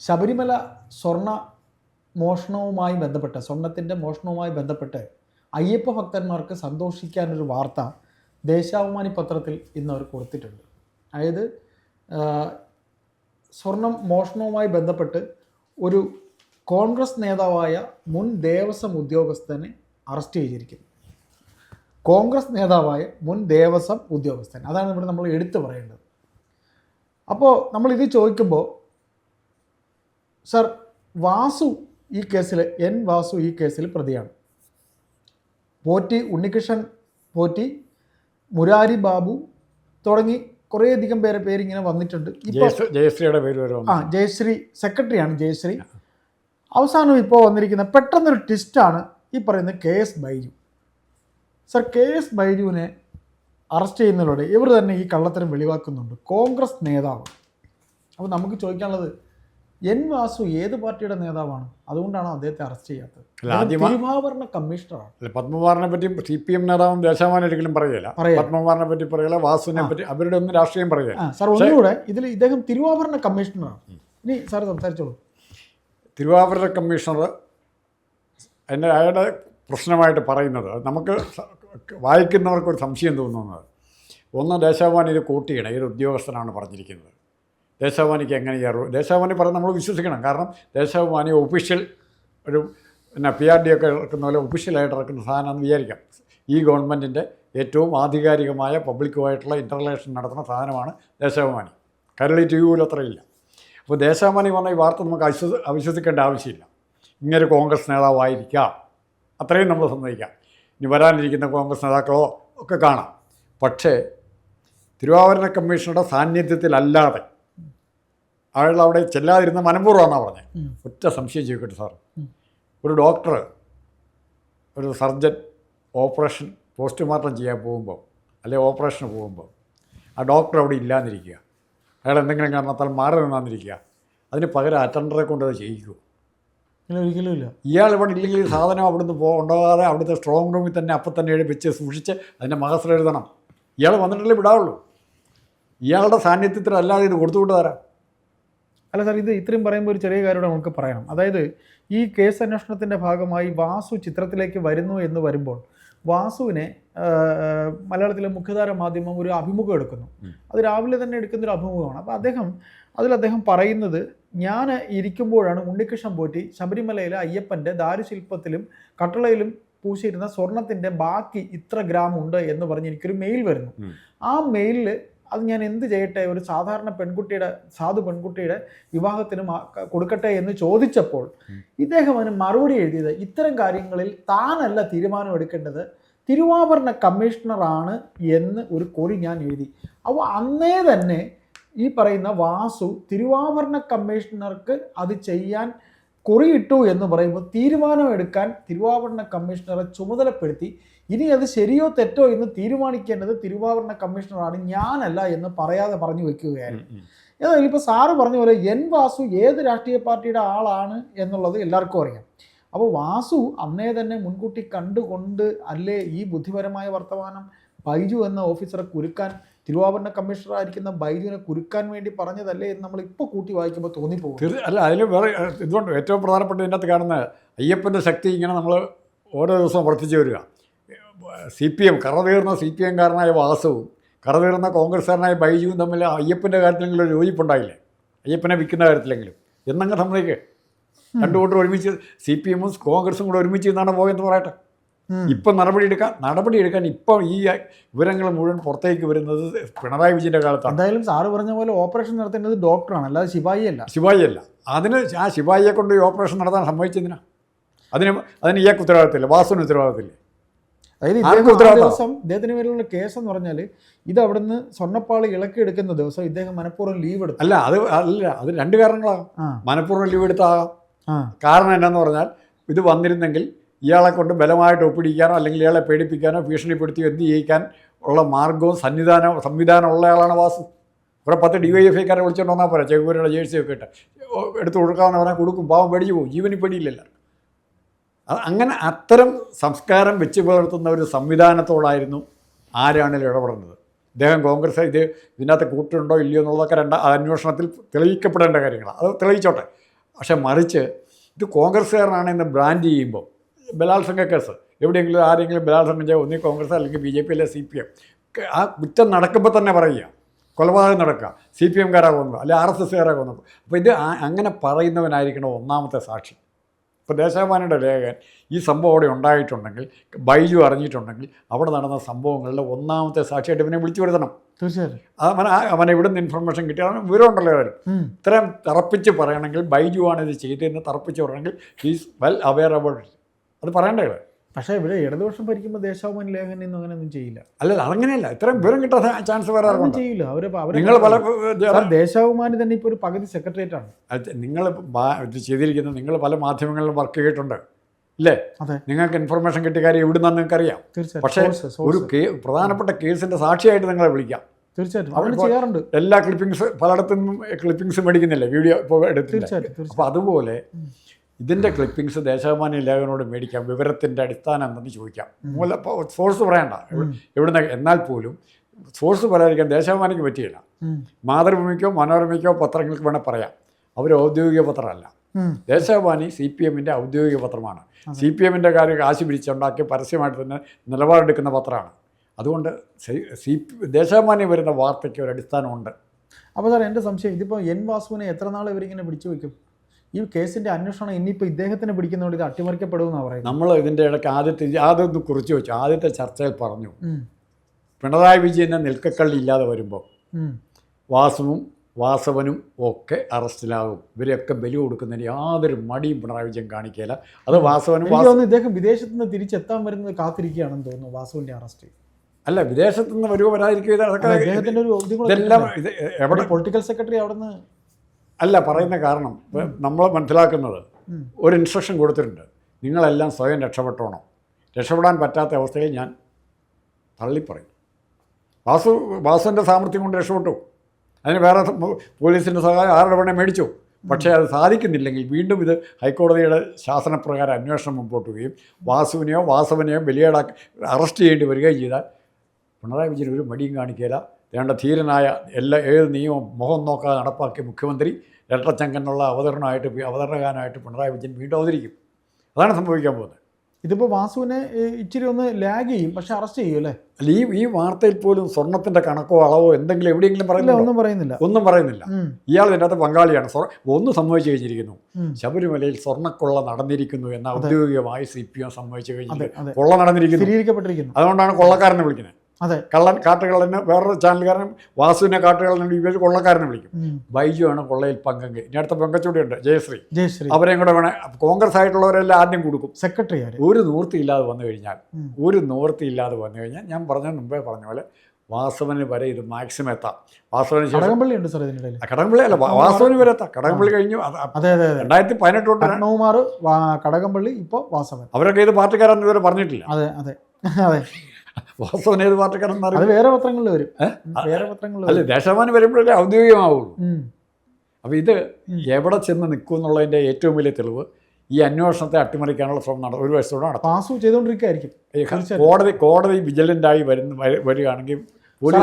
ശബരിമല സ്വർണ മോഷണവുമായി ബന്ധപ്പെട്ട് സ്വർണത്തിന്റെ മോഷണവുമായി ബന്ധപ്പെട്ട് അയ്യപ്പ ഭക്തന്മാർക്ക് സന്തോഷിക്കാനൊരു വാർത്ത ദേശാഭിമാനി പത്രത്തിൽ ഇന്ന് അവർ കൊടുത്തിട്ടുണ്ട്. അതായത് സ്വർണം മോഷണവുമായി ബന്ധപ്പെട്ട് ഒരു കോൺഗ്രസ് നേതാവായ മുൻ ദേവസ്വം ഉദ്യോഗസ്ഥനെ അറസ്റ്റ് ചെയ്തിരിക്കുന്നു. കോൺഗ്രസ് നേതാവായ മുൻ ദേവസ്വം ഉദ്യോഗസ്ഥൻ. അതാണ് ഇവിടെ നമ്മൾ എടുത്തു പറയേണ്ടത്. അപ്പോൾ നമ്മൾ ഇത് ചോദിക്കുമ്പോൾ സർ വാസു ഈ കേസിൽ എൻ വാസു ഈ കേസിൽ പ്രതിയാണ്. പോറ്റി ഉണ്ണികൃഷ്ണൻ പോറ്റി മുരാരി ബാബു തുടങ്ങി കുറേയധികം പേരെ പേരിങ്ങനെ വന്നിട്ടുണ്ട്. ജയശ്രീയുടെ പേര് ആ ജയശ്രീ സെക്രട്ടറിയാണ് ജയശ്രീ. അവസാനം ഇപ്പോൾ വന്നിരിക്കുന്ന പെട്ടെന്നൊരു ട്വിസ്റ്റാണ് ഈ പറയുന്ന K S Baiju. Sir K S ബൈജുവിനെ arrest ചെയ്യുന്നതിലൂടെ ഇവർ തന്നെ ഈ കള്ളത്തരം വെളിവാക്കുന്നുണ്ട്. കോൺഗ്രസ് നേതാവ്. അപ്പോൾ നമുക്ക് ചോദിക്കാനുള്ളത് എൻ വാസു ഏത് പാർട്ടിയുടെ നേതാവാണ്? അതുകൊണ്ടാണ് അദ്ദേഹത്തെ അറസ്റ്റ് ചെയ്യാത്തത്. തിരുവാഭരണ കമ്മീഷണറാണ് പത്മകുമാറിനെ പറ്റി സി പി എം നേതാവും ദേശാമാൻ ഒരിക്കലും പറയില്ല പറയില്ല. പത്മകുമാറിനെ പറ്റി പറയില്ല വാസുവിനെ പറ്റി അവരുടെ ഒന്നും രാഷ്ട്രീയം പറയില്ല ആ സാർ ഒന്നുകൂടെ ഇതിൽ ഇദ്ദേഹം തിരുവാഭരണ കമ്മീഷണറാണ് ഇനി സാർ സംസാരിച്ചോളൂ. തിരുവാഭരണ കമ്മീഷണർ എന്റെ അയാളുടെ പ്രശ്നമായിട്ട് പറയുന്നത്. നമുക്ക് വായിക്കുന്നവർക്ക് ഒരു സംശയം തോന്നുന്നത്. ഒന്ന് ദേശാഭിമാനി ഇത് കൂട്ടിയിട ഏത് ഉദ്യോഗസ്ഥനാണ് പറഞ്ഞിരിക്കുന്നത്. ദേശാഭിമാനിക്ക് എങ്ങനെ ഈ ദേശാഭിമാനി പറഞ്ഞ് നമ്മൾ വിശ്വസിക്കണം. കാരണം ദേശാഭിമാനി ഒഫീഷ്യൽ ഒരു പിന്നെ പി ആർ ഡി ഒക്കെ ഇറക്കുന്ന പോലെ ഒഫീഷ്യലായിട്ട് ഇറക്കുന്ന സാധനമാണെന്ന് വിചാരിക്കാം. ഈ ഗവൺമെന്റിന്റെ ഏറ്റവും ആധികാരികമായ പബ്ലിക്കുമായിട്ടുള്ള ഇന്റർലേഷൻ നടത്തുന്ന സാധനമാണ് ദേശാഭിമാനി. കരളി ടി വിയിൽ അത്രയില്ല അപ്പോൾ ദേശാഭിമാനി പറഞ്ഞ ഈ വാർത്ത നമുക്ക് അവിശ്വസ അവിശ്വസിക്കേണ്ട ആവശ്യമില്ല. ഇങ്ങനെ കോൺഗ്രസ് നേതാവായിരിക്കാം. അത്രയും നമ്മൾ സമ്മതിക്കാം. ഇനി വരാനിരിക്കുന്ന കോൺഗ്രസ് നേതാക്കളോ ഒക്കെ കാണാം. പക്ഷേ തിരുവാഭരണ കമ്മീഷനുടെ സാന്നിധ്യത്തിലല്ലാതെ അയാൾ അവിടെ ചെല്ലാതിരുന്ന മനഃപൂർവമാണെന്നാണ് പറഞ്ഞത് ഒറ്റ സംശയം ചോദിക്കട്ടെ സാർ ഒരു ഡോക്ടർ ഒരു സർജൻ ഓപ്പറേഷൻ പോസ്റ്റ്മോർട്ടം ചെയ്യാൻ പോകുമ്പോൾ അല്ലെ ഓപ്പറേഷന് പോകുമ്പോൾ ആ ഡോക്ടർ അവിടെ ഇല്ലാന്നിരിക്കുക അയാൾ എന്തെങ്കിലും കാരണത്താൽ മാറി നിന്നാന്നിരിക്കുക അതിന് പകരം അറ്റൻഡറെ കൊണ്ട് അത് ചെയ്യിക്കുമോ ഒരിക്കലും ഇല്ല. ഇയാൾ ഇവിടെ ഇല്ലെങ്കിൽ സാധനം അവിടുന്ന് പോ ഉണ്ടാകാതെ അവിടുത്തെ സ്ട്രോങ് റൂമിൽ തന്നെ അപ്പം തന്നെ എഴുതി വെച്ച് സൂക്ഷിച്ച് അതിന്റെ മഹസർ എഴുതണം. ഇയാൾ വന്നിട്ടല്ലേ വിടാവുള്ളൂ. ഇയാളുടെ സാന്നിധ്യത്തിൽ അല്ലാതെ ഇത് കൊടുത്തുകൊണ്ട് തരാം അല്ല സാർ ഇത് ഇത്രയും പറയുമ്പോൾ ഒരു ചെറിയ കാര്യം നമുക്ക് പറയണം അതായത് ഈ കേസ് അന്വേഷണത്തിന്റെ ഭാഗമായി വാസു ചിത്രത്തിലേക്ക് വരുന്നു എന്ന് വരുമ്പോൾ വാസുവിനെ മലയാളത്തിലെ മുഖ്യധാര മാധ്യമം ഒരു അഭിമുഖം എടുക്കുന്നു. അത് രാവിലെ തന്നെ എടുക്കുന്ന ഒരു അഭിമുഖമാണ്. അപ്പോൾ അദ്ദേഹം അതിൽ അദ്ദേഹം പറയുന്നത് ഞാൻ ഇരിക്കുമ്പോഴാണ് ഉണ്ണികൃഷ്ണൻ പോറ്റി ശബരിമലയിലെ അയ്യപ്പന്റെ ദാരുശില്പത്തിലും കട്ടളയിലും പൂശിയിരുന്ന സ്വർണത്തിന്റെ ബാക്കി ഇത്ര ഗ്രാം ഉണ്ട് എന്ന് പറഞ്ഞ് എനിക്കൊരു മെയിൽ വരുന്നു. ആ മെയിലിൽ അത് ഞാൻ എന്ത് ചെയ്യട്ടെ ഒരു സാധാരണ പെൺകുട്ടിയുടെ സാധു പെൺകുട്ടിയുടെ വിവാഹത്തിന് കൊടുക്കട്ടെ എന്ന് ചോദിച്ചപ്പോൾ. ഇദ്ദേഹം അതിന് മറുപടി എഴുതിയത് ഇത്തരം കാര്യങ്ങളിൽ താനല്ല തീരുമാനം എടുക്കേണ്ടത് തിരുവാഭരണ കമ്മീഷണറാണ് എന്ന് ഒരു കൊറി ഞാൻ എഴുതി അപ്പോൾ അന്നേ തന്നെ ഈ പറയുന്ന വാസു തിരുവാഭരണ കമ്മീഷണർക്ക് അത് ചെയ്യാൻ കുറിയിട്ടു എന്ന് പറയുമ്പോൾ തീരുമാനമെടുക്കാൻ തിരുവാഭരണ കമ്മീഷണറെ ചുമതലപ്പെടുത്തി ഇനി അത് ശരിയോ തെറ്റോ എന്ന് തീരുമാനിക്കേണ്ടത് തിരുവാഭരണ കമ്മീഷണറാണ്. ഞാനല്ല എന്ന് പറയാതെ പറഞ്ഞു വെക്കുകയായിരുന്നു ഏതായാലും ഇപ്പോൾ സാറ് പറഞ്ഞ പോലെ എൻ വാസു ഏത് രാഷ്ട്രീയ പാർട്ടിയുടെ ആളാണ് എന്നുള്ളത് എല്ലാവർക്കും അറിയാം. അപ്പോൾ വാസു അന്നേ തന്നെ മുൻകൂട്ടി കണ്ടുകൊണ്ട് അല്ലേ ഈ ബുദ്ധിപരമായ വർത്തമാനം ബൈജു എന്ന ഓഫീസറെ കുരുക്കാൻ തിരുവാഭരണ കമ്മീഷണറായിരിക്കുന്ന ബൈജുവിനെ കുരുക്കാൻ വേണ്ടി പറഞ്ഞതല്ലേ എന്ന് നമ്മൾ ഇപ്പോൾ കൂട്ടി വായിക്കുമ്പോൾ തോന്നിപ്പോകും. അല്ല അതിൽ വേറെ ഇതുകൊണ്ട് ഏറ്റവും പ്രധാനപ്പെട്ട ഇതിനകത്ത് കാണുന്ന അയ്യപ്പന്റെ ശക്തി ഇങ്ങനെ നമ്മൾ ഓരോ ദിവസവും വർദ്ധിച്ചു വരിക. സി പി എം കറതീർന്ന സി പി എംകാരനായ വാസവും കറതീർന്ന കോൺഗ്രസ്സുകാരനായ ബൈജുവും തമ്മിൽ അയ്യപ്പന്റെ കാര്യത്തിലെങ്കിലും ഒരു യോജിപ്പുണ്ടായില്ലേ? അയ്യപ്പനെ വിൽക്കുന്ന കാര്യത്തിലെങ്കിലും. എന്നങ്ങ് സമ്മതിക്ക് രണ്ടു കൂട്ടർ ഒരുമിച്ച് സി പി എമ്മും കോൺഗ്രസും കൂടെ ഒരുമിച്ച് നിന്നാണ് പോയെന്ന് പറയട്ടെ. ഇപ്പം നടപടി എടുക്കാൻ നടപടി എടുക്കാൻ ഇപ്പം ഈ വിവരങ്ങൾ മുഴുവൻ പുറത്തേക്ക് വരുന്നത് പിണറായി വിജയന്റെ കാലത്താണ്. എന്തായാലും സാറ് പറഞ്ഞ പോലെ ഓപ്പറേഷൻ നടത്തേണ്ടത് ഡോക്ടറാണ് അല്ലാതെ ശിവായി അല്ല ശിവായി അല്ല അതിന് ആ ശിവായിയെ കൊണ്ട് ഈ ഓപ്പറേഷൻ നടത്താൻ സമ്മതിച്ചതിനാ അതിന് അതിന് ഇയാൾക്ക് ഉത്തരവാദിത്തമില്ല വാസുവിന് ഉത്തരവാദിത്തമില്ല. അതായത് ദിവസം ഇദ്ദേഹത്തിന് പേരിലുള്ള കേസ് എന്ന് പറഞ്ഞാൽ ഇത് അവിടുന്ന് സ്വർണപ്പാളി ഇളക്കിയെടുക്കുന്ന ദിവസം ഇദ്ദേഹം മനഃപൂർവം ലീവ് എടുത്തു. അല്ല അത് അല്ല അത് രണ്ട് കാരണങ്ങളാണ് മനഃപൂർവം ലീവ് എടുത്താകാം. കാരണം എന്നാന്ന് പറഞ്ഞാൽ ഇത് വന്നിരുന്നെങ്കിൽ ഇയാളെ കൊണ്ട് ബലമായിട്ട് ഒപ്പിടിക്കാനോ അല്ലെങ്കിൽ ഇയാളെ പേടിപ്പിക്കാനോ ഭീഷണിപ്പെടുത്തിയോ എന്ത് ചെയ്യിക്കാൻ ഉള്ള മാർഗവും സന്നിധാനവും സംവിധാനം ഉള്ള ആളാണ് വാസു. ഇവിടെ പത്ത് ഡി വൈ എഫ് ഐക്കാരെ വിളിച്ചോണ്ട് വന്നാൽ പോരാ ചെകുപുരയുടെ ജേഴ്സി ഒക്കെ ഇട്ട്. എടുത്ത് കൊടുക്കാമെന്ന് പറഞ്ഞാൽ കൊടുക്കും പാവം പേടിച്ച് പോകും. ജീവനി പേടിയില്ലല്ലോ അങ്ങനെ അത്തരം സംസ്കാരം വെച്ച് പുലർത്തുന്ന ഒരു സംവിധാനത്തോടായിരുന്നു ആരാണിൽ ഇടപെടുന്നത്? അദ്ദേഹം കോൺഗ്രസ് ഇത് ഇതിനകത്ത് കൂട്ടുണ്ടോ ഇല്ലയോ എന്നുള്ളതൊക്കെ രണ്ട അന്വേഷണത്തിൽ തെളിയിക്കപ്പെടേണ്ട കാര്യങ്ങളാണ്. അത് തെളിയിച്ചോട്ടെ. പക്ഷേ മറിച്ച് ഇത് കോൺഗ്രസ്സുകാരനാണ് ഇന്ന് ബ്രാൻഡ് ചെയ്യുമ്പോൾ ബലാത്സംഗ കേസ് എവിടെയെങ്കിലും ആരെങ്കിലും ബലാത്സംഗം ചെയ്യുക ഒന്നീ കോൺഗ്രസ് അല്ലെങ്കിൽ ബി ജെ പി അല്ലെ സി പി എം? ആ കുറ്റം നടക്കുമ്പോൾ തന്നെ പറയുക. കൊലപാതകം നടക്കുക. സി പി എംകാരാ കൊന്നത്. അല്ലെങ്കിൽ ആർ എസ് എസ്സുകാരാ കൊന്നത്. അപ്പോൾ ഇത് അങ്ങനെ പറയുന്നവനായിരിക്കണം ഒന്നാമത്തെ സാക്ഷി. ഇപ്പോൾ ദേശാഭിമാനിയുടെ ലേഖകൻ ഈ സംഭവം അവിടെ ഉണ്ടായിട്ടുണ്ടെങ്കിൽ ബൈജു അറിഞ്ഞിട്ടുണ്ടെങ്കിൽ അവിടെ നടന്ന സംഭവങ്ങളുടെ ഒന്നാമത്തെ സാക്ഷിയായിട്ട് ഇവനെ വിളിച്ചു വരുത്തണം. തീർച്ചയായും അവൻ അവനെ ഇവിടുന്ന് ഇൻഫർമേഷൻ കിട്ടിയ വിവരം ഉണ്ടല്ലോ അവരും. ഇത്രയും തറപ്പിച്ച് പറയണമെങ്കിൽ ബൈജു ആണ് ഇത് ചെയ്തതെന്ന് തറപ്പിച്ച് പറയണമെങ്കിൽ ഹീസ് വെൽ അവെയർ അബൌട്ട് അത് പറയണ്ടേ? പക്ഷേ ഇവിടെ ഇടതുപക്ഷം ഭരിക്കുമ്പോൾ ദേശാഭിമാനി ലേഖനം അങ്ങനെയൊന്നും ചെയ്യില്ല. അല്ല അങ്ങനെയല്ല. ഇത്രയും വിവരം കിട്ടാൻ ചാൻസ് വേറെ വരാറുണ്ട് ചെയ്യില്ല. അവർ നിങ്ങൾ പല ദേശാഭിമാനി തന്നെ ഇപ്പോൾ ഒരു പകുതി സെക്രട്ടേറിയറ്റ് ആണ്. നിങ്ങൾ ഇത് ചെയ്തിരിക്കുന്നത് നിങ്ങൾ പല മാധ്യമങ്ങളിലും വർക്ക് ചെയ്തിട്ടുണ്ട്. ഇല്ലേ? അതെ. നിങ്ങൾക്ക് ഇൻഫർമേഷൻ കിട്ടിയ കാര്യം എവിടെ നിന്നാണ് നിങ്ങൾക്ക് അറിയാം പക്ഷേ. ഒരു പ്രധാനപ്പെട്ട കേസിന്റെ സാക്ഷിയായിട്ട് നിങ്ങളെ വിളിക്കാം. തീർച്ചയായിട്ടും. അവിടെ അവർ ചെയ്യാറുണ്ട്. എല്ലാ ക്ലിപ്പിങ്സ് പലയിടത്തു നിന്നും ക്ലിപ്പിങ്സ് മേടിക്കുന്നില്ലേ? വീഡിയോ ഇപ്പോൾ എടുത്തില്ല അപ്പോൾ അതുപോലെ ഇതിന്റെ ക്ലിപ്പിങ്സ് ദേശാഭിമാനി ലേഖനോട് മേടിക്കാം. വിവരത്തിന്റെ അടിസ്ഥാനം എന്തെന്ന് ചോദിക്കാം. മൂല സോഴ്സ് പറയണ്ട. എവിടെ- എവിടുന്ന് എന്നാൽ പോലും സോഴ്സ് പറയാതിരിക്കാൻ ദേശാഭിമാനിക്ക് പറ്റിയില്ല. മാതൃഭൂമിക്കോ മനോരമയ്ക്കോ പത്രങ്ങൾക്ക് വേണേൽ പറയാം. അവർ ഔദ്യോഗിക പത്രമല്ല. ദേശാഭിമാനി സി പി എമ്മിന്റെ ഔദ്യോഗിക പത്രമാണ്. സി പി എമ്മിന്റെ കാര്യം കാശ് പിരിച്ചുണ്ടാക്കി പരസ്യമായിട്ട് തന്നെ നിലപാടെടുക്കുന്ന പത്രമാണ്. അതുകൊണ്ട് സി ദേശാഭിമാനി വരുന്ന വാർത്തയ്ക്ക് ഒരു അടിസ്ഥാനമുണ്ട്. അപ്പോൾ സാർ എന്റെ സംശയം ഇതിപ്പോൾ എൻ വാസുവിനെ എത്ര നാൾ ഇവരിങ്ങനെ പിടിച്ചു വയ്ക്കും? ഈ കേസിന്റെ അന്വേഷണം ഇനിയിപ്പോൾ ഇദ്ദേഹത്തിന് പിടിക്കുന്നതുകൊണ്ട് ഇത് അട്ടിമറിക്കപ്പെടുമെന്നാണ് പറയുന്നത്. നമ്മൾ ഇതിന്റെ ഇടയ്ക്ക് ആദ്യത്തെ ആദ്യം കുറിച്ച് വെച്ചു. ആദ്യത്തെ ചർച്ചയിൽ പറഞ്ഞു. പിണറായി വിജയനെ നിൽക്കക്കള്ളി ഇല്ലാതെ വരുമ്പോൾ. വാസുവും വാസവനും ഒക്കെ അറസ്റ്റിലാകും. ഇവരെയൊക്കെ ബലി കൊടുക്കുന്നതിന് യാതൊരു മടിയും പിണറായി വിജയൻ കാണിക്കില്ല അത് വാസവനും ഇദ്ദേഹം വിദേശത്ത് നിന്ന് തിരിച്ചെത്താൻ വരുന്നത് കാത്തിരിക്കുകയാണെന്ന് തോന്നുന്നു വാസുവിന്റെ അറസ്റ്റ്. അല്ല വിദേശത്ത് നിന്ന് വരുമോ വരാതിരിക്കും ഇതെല്ലാം ഇത് എവിടെ പൊളിറ്റിക്കൽ സെക്രട്ടറി അവിടെ നിന്ന് അല്ല പറയുന്ന കാരണം നമ്മൾ മനസ്സിലാക്കുന്നത് ഒരു ഇൻസ്ട്രക്ഷൻ കൊടുത്തിട്ടുണ്ട്. നിങ്ങളെല്ലാം സ്വയം രക്ഷപ്പെട്ടോണം. രക്ഷപ്പെടാൻ പറ്റാത്ത അവസ്ഥയിൽ ഞാൻ തള്ളിപ്പറയും. വാസു വാസുവിന്റെ സാമർഥ്യം കൊണ്ട് രക്ഷപ്പെട്ടു. അതിന് വേറെ പോലീസിന്റെ സഹായം ആരുടെ വേണേൽ മേടിച്ചു. പക്ഷേ അത് സാധിക്കുന്നില്ലെങ്കിൽ വീണ്ടും ഇത് ഹൈക്കോടതിയുടെ ശാസനപ്രകാരം അന്വേഷണം മുമ്പോട്ട് പോവുകയും വാസുവിനെയോ വാസവനെയോ ബലിയേടാ അറസ്റ്റ് ചെയ്യേണ്ടി വരികയും ചെയ്താൽ പിണറായി വിജയൻ ഒരു മടിയും കാണിക്കില്ല വേണ്ട ധീരനായ എല്ലാ ഏത് നിയമവും മുഖം നോക്കാതെ നടപ്പാക്കിയ മുഖ്യമന്ത്രി രട്ടച്ചങ്കനുള്ള അവതരണമായിട്ട് അവതരണകാരനായിട്ട് പിണറായി വിജയൻ വീണ്ടും അവതരിക്കും. അതാണ് സംഭവിക്കാൻ പോകുന്നത്. ഇതിപ്പോൾ വാസുവിനെ ഇച്ചിരി ഒന്ന് ലാഗ് ചെയ്യും പക്ഷേ അറസ്റ്റ് ചെയ്യും അല്ലേ? അല്ല ഈ ഈ വാർത്തയിൽ പോലും സ്വർണത്തിന്റെ കണക്കോ അളവോ എന്തെങ്കിലും എവിടെയെങ്കിലും പറയുന്നില്ല ഒന്നും പറയുന്നില്ല. ഒന്നും പറയുന്നില്ല. ഇയാൾ ഇതിന്റെ അകത്ത് പങ്കാളിയാണ്. സ്വർ ഒന്ന് സംഭവിച്ചു കഴിഞ്ഞിരിക്കുന്നു. ശബരിമലയിൽ സ്വർണക്കൊള്ള നടന്നിരിക്കുന്നു എന്ന ഔദ്യോഗികമായി സി പി എം സംഭവിച്ചു കഴിഞ്ഞിട്ട് കഴിഞ്ഞിരിക്കുന്നു. കൊള്ള നടന്നിരിക്കുന്നു. സ്ഥിരീകരിക്കപ്പെട്ടിരിക്കുന്നു. അതുകൊണ്ടാണ് കൊള്ളക്കാരനെ വിളിക്കുന്നത്. അതെ. കള്ളൻ കാട്ടുകള്ളന് വേറൊരു ചാനലുകാരൻ വാസുവിനെ കാട്ടുകള്ളനെ ഇവർ കൊള്ളക്കാരനെ വിളിക്കും. ബൈജു ആണ് കൊള്ളയിൽ പങ്കെങ്കിൽ. ഇനി അടുത്ത പെങ്കച്ചൂടിയുണ്ട് ജയശ്രീ. ജയശ്രീ. അവരെയും കൂടെ വേണേ കോൺഗ്രസ് ആയിട്ടുള്ളവരെല്ലാം ആദ്യം കൊടുക്കും. സെക്രട്ടറി ഒരു ഇല്ലാതെ വന്നു കഴിഞ്ഞാൽ ഒരു ഇല്ലാതെ വന്നു കഴിഞ്ഞാൽ ഞാൻ പറഞ്ഞ മുമ്പേ പറഞ്ഞ പോലെ വാസവന് വരെ ഇത് മാക്സിമം എത്താം. വാസവന് കടകംപള്ളി ഉണ്ട് സാർ ഇതിനിടയിൽ കടകംപള്ളി അല്ല വാസവന് വരെ എത്താം. കടകംപള്ളി കഴിഞ്ഞു. അതെ അതെ അതെ രണ്ടായിരത്തി പതിനെട്ട് തൊട്ട് കണ്ണകുമാർ കടകംപള്ളി ഇപ്പോൾ വാസവൻ. അവരൊക്കെ ഇത് പാർട്ടിക്കാരെന്ന് ഇതുവരെ പറഞ്ഞിട്ടില്ല. അതെ അതെ. അതെ. വാസവൻ ഏത് പാർട്ടിക്കാരൻ അത് വേറെ പത്രങ്ങളിൽ വരും. വേറെ പത്രങ്ങളിൽ അല്ല ദേശാഭിമാനി വരുമ്പോഴേ ഔദ്യോഗികമാവുള്ളൂ. അപ്പം അപ്പോൾ ഇത് എവിടെ ചെന്ന് നിൽക്കും എന്നുള്ളതിന്റെ ഏറ്റവും വലിയ തെളിവ് ഈ അന്വേഷണത്തെ അട്ടിമറിക്കാനുള്ള ശ്രമം നട ഒരു വശത്തോടെ നടത്തും. പാസ് ചെയ്തുകൊണ്ടിരിക്കുകയായിരിക്കും. കോടതി കോടതി വിജിലന്റായി വരുന്ന വര- വരികയാണെങ്കിൽ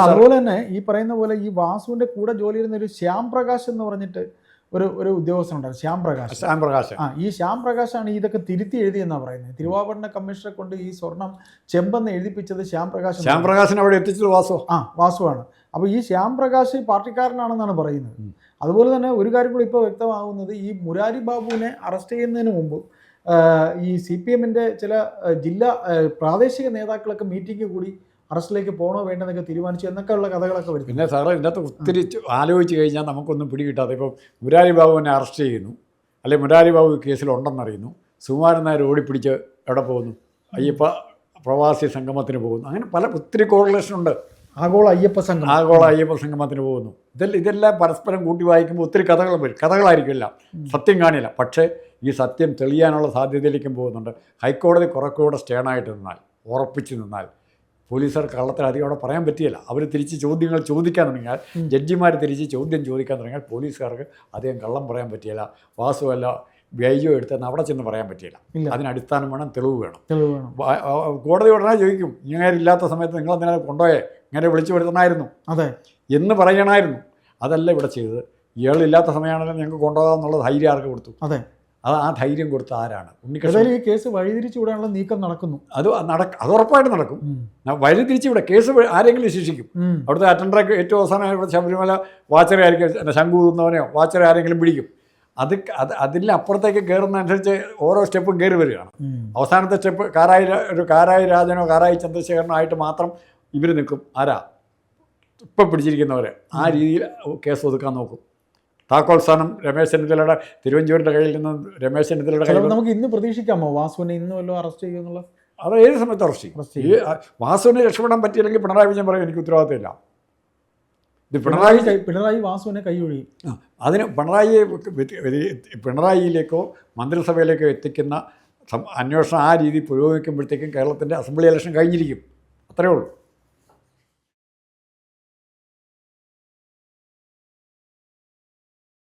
അതുപോലെ തന്നെ ഈ പറയുന്ന പോലെ ഈ വാസുവിന്റെ കൂടെ ജോലി ചെയ്യുന്ന ഒരു ശ്യാം പ്രകാശ് എന്ന് പറഞ്ഞിട്ട് ഒരു ഒരു ഉദ്യോഗസ്ഥനുണ്ടായിരുന്നു ശ്യാം പ്രകാശ് ശ്യാം പ്രകാശ് ആ ഈ ശ്യാം പ്രകാശാണ് ഇതൊക്കെ തിരുത്തി എഴുതിയെന്നാണ് പറയുന്നത്. തിരുവാഭരണ കമ്മീഷനെ കൊണ്ട് ഈ സ്വർണം ചെമ്പെന്ന് എഴുതിപ്പിച്ചത് ശ്യാം പ്രകാശ് ശ്യാം പ്രകാശിനെ അവിടെ എത്തിച്ചത് വാസു. ആ വാസുവാണ്. അപ്പോൾ ഈ ശ്യാം പ്രകാശ് പാർട്ടിക്കാരനാണെന്നാണ് പറയുന്നത്. അതുപോലെ തന്നെ ഒരു കാര്യം കൂടി ഇപ്പോൾ വ്യക്തമാകുന്നത് ഈ മുരാരി ബാബുവിനെ അറസ്റ്റ് ചെയ്യുന്നതിന് മുമ്പ് ഈ സി പി എമ്മിന്റെ ചില ജില്ലാ പ്രാദേശിക നേതാക്കളൊക്കെ മീറ്റിംഗ് കൂടി അറസ്റ്റിലേക്ക് പോകണോ വേണ്ടെന്നൊക്കെ തീരുമാനിച്ചു എന്നൊക്കെയുള്ള കഥകളൊക്കെ വരും പിന്നെ സാറേ ഇതിനകത്ത് ഒത്തിരി ആലോചിച്ച് കഴിഞ്ഞാൽ നമുക്കൊന്നും പിടികിട്ടാതെ ഇപ്പോൾ മുരാരി ബാബുവിനെ അറസ്റ്റ് ചെയ്യുന്നു. അല്ലെങ്കിൽ മുരാരി ബാബു കേസിലുണ്ടെന്നറിയുന്നു. സുകുമാരൻ നായർ ഓടിപ്പിടിച്ച് എവിടെ പോകുന്നു? അയ്യപ്പ പ്രവാസി സംഗമത്തിന് പോകുന്നു. അങ്ങനെ പല ഒത്തിരി കോറിലേഷൻ ഉണ്ട്. ആഗോള അയ്യപ്പ സംഘം ആഗോള അയ്യപ്പ സംഗമത്തിന് പോകുന്നു. ഇതെല്ലാം ഇതെല്ലാം പരസ്പരം കൂട്ടി വായിക്കുമ്പോൾ ഒത്തിരി കഥകൾ വരും. കഥകളായിരിക്കില്ല സത്യം കാണില്ല. പക്ഷേ ഈ സത്യം തെളിയാനുള്ള സാധ്യതയിലേക്കും പോകുന്നുണ്ട്. ഹൈക്കോടതി കുറെ കൂടെ സ്റ്റേണായിട്ട് നിന്നാൽ ഉറപ്പിച്ച് നിന്നാൽ പോലീസുകാർ കള്ളത്തിൽ അധികം അവിടെ പറയാൻ പറ്റിയില്ല. അവർ തിരിച്ച് ചോദ്യങ്ങൾ ചോദിക്കാൻ തുടങ്ങിയാൽ ജഡ്ജിമാർ തിരിച്ച് ചോദ്യം ചോദിക്കാൻ തുടങ്ങിയാൽ പോലീസുകാർക്ക് അധികം കള്ളം പറയാൻ പറ്റിയില്ല. വാസുവല്ല ബൈജോ എടുത്തെന്ന് അവിടെ ചെന്ന് പറയാൻ പറ്റിയില്ല. അതിനടിസ്ഥാനം അതിന് അടിസ്ഥാനം വേണം തെളിവ് വേണം. കോടതി ഉടനെ ചോദിക്കും ഇങ്ങനെ ഇല്ലാത്ത സമയത്ത് നിങ്ങൾ എന്തിനാ കൊണ്ടുപോയേ? ഇങ്ങനെ വിളിച്ചു വരുത്തണമായിരുന്നു. അതെ. എന്ന് പറയണമായിരുന്നു. അതല്ല ഇവിടെ ചെയ്തത്. ഇയാളില്ലാത്ത സമയമാണെങ്കിലും ഞങ്ങൾക്ക് കൊണ്ടുപോകാമെന്നുള്ള ധൈര്യം ആർക്ക് കൊടുത്തു? അതെ. അത് ആ ധൈര്യം കൊടുത്ത ആരാണ്? ഉണ്ണികൃഷ്ണൻ. ഈ കേസ് വഴിതിരിച്ചു വിടാനുള്ള നീക്കം നടക്കുന്നു. അത് നടക്ക അത് ഉറപ്പായിട്ട് നടക്കും. വഴിതിരിച്ചു വിടാം കേസ് ആരെങ്കിലും ശിക്ഷിക്കും. അവിടുത്തെ അറ്റൻഡറൊക്കെ ഏറ്റവും അവസാനം ശബരിമല വാച്ചറെ ആയിരിക്കും എന്നെ ശംഖു കുന്നവനെയോ വാച്ചറെ ആരെങ്കിലും പിടിക്കും. അത് അത് അതിന്റെ അപ്പുറത്തേക്ക് കയറുന്നതനുസരിച്ച് ഓരോ സ്റ്റെപ്പും കയറി വരികയാണ്. അവസാനത്തെ സ്റ്റെപ്പ് കാരായി ഒരു കാരായി രാജനോ കാരായി ചന്ദ്രശേഖരനോ ആയിട്ട് മാത്രം ഇവർ നിൽക്കും. ആരാ? ഇപ്പം പിടിച്ചിരിക്കുന്നവർ ആ രീതിയിൽ കേസ് ഒതുക്കാൻ നോക്കും. താക്കോൽ സ്ഥാനം രമേശ് ചെന്നിത്തലയുടെ തിരുവഞ്ചൂരിന്റെ കയ്യിൽ നിന്ന് രമേശ് ചെന്നിത്തലയുടെ കയ്യിൽ നമുക്ക് ഇന്ന് പ്രതീക്ഷിക്കാമോ? വാസുവിനെ ഇന്ന് വല്ലതും അറസ്റ്റ് ചെയ്യുമെന്നുള്ള അത് ഏത് സമയത്ത് അറസ്റ്റ് ചെയ്യും. വാസുവിനെ രക്ഷപ്പെടാൻ പറ്റിയില്ലെങ്കിൽ പിണറായി വിജയൻ പറയും എനിക്ക് ഉത്തരവാദിത്തമില്ല. ഇത് പിണറായി പിണറായി വാസുവിനെ കൈയൊഴി അതിന് പിണറായിയെ പിണറായിയിലേക്കോ മന്ത്രിസഭയിലേക്കോ എത്തിക്കുന്ന അന്വേഷണം ആ രീതി പുരോഗമിക്കുമ്പോഴത്തേക്കും കേരളത്തിന്റെ അസംബ്ലി ഇലക്ഷൻ കഴിഞ്ഞിരിക്കും. അത്രേ ഉള്ളൂ.